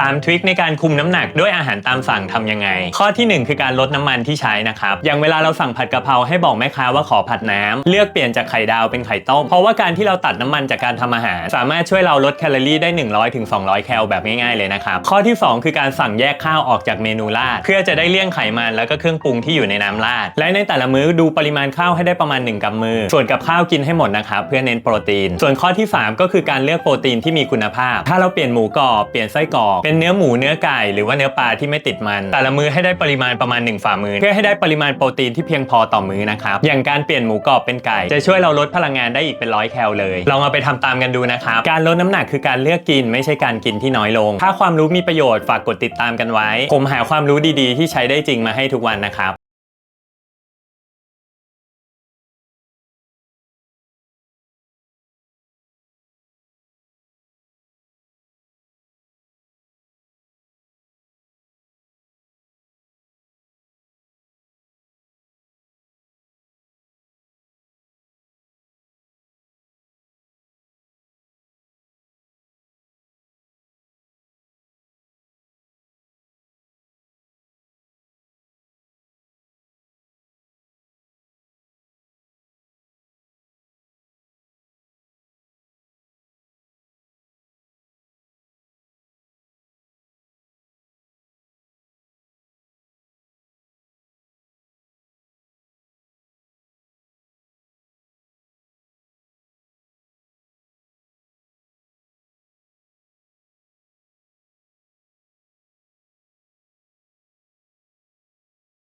3ทริคในการคุมน้ำหนักด้วยอาหารตามสั่งทำยังไง ข้อทีหนึ่1 คือการลดน้ำมันที่ใช้นะครับ อย่างเวลาเราสั่งผัดกะเพราให้บอกแม่ค้าว่าขอผัดน้ำเลือกเปลี่ยนจากไข่ดาวเป็นไข่ต้ม เพราะว่าการที่เราตัดน้ำมันจากการทำอาหาร สามารถช่วยเราลดแคลอรี่ได้ 100-200ถึง200 แคลแบบง่ายๆเลยนะครับ ข้อที่ 2 คือการสั่งแยกข้าวออกจากเมนูราดเพื่อจะได้เลี่ยงไขมันแล้วก็เครื่องปรุงที่อยู่ในน้ำราด และในแต่ละมื้อดูปริมาณข้าวให้ได้ประมาณ1กำมือ ส่วนกับข้าวกินให้หมดนะครับเพื่อเน้นโปรตีน ส่วนข้อที่ 3 ก็คือการเลือกโปรตีนที่มีคุณภาพ ถ้าเราเปลี่ยนหมูกรอบเปลี่ยนไส้กรอกเป็นเนื้อหมูเนื้อไก่หรือว่าเนื้อปลาที่ไม่ติดมัน แต่ละมื้อให้ได้ปริมาณประมาณ 1 ฝ่ามือ เพื่อให้ได้ปริมาณโปรตีนที่เพียงพอต่อมื้อนะครับ อย่างการเปลี่ยนหมูกรอบเป็นไก่ จะช่วยเราลดพลังงานได้อีกเป็นร้อยแคลเลย ลองเอาไปทำตามกันดูนะครับ การลดน้ำหนักคือการเลือกกินไม่ใช่การกินที่น้อยลง ถ้าความรู้มีประโยชน์ฝากกดติดตามกันไว้ ผมหาความรู้ดีๆ ที่ใช้ได้จริงมาให้ทุกวันนะครับ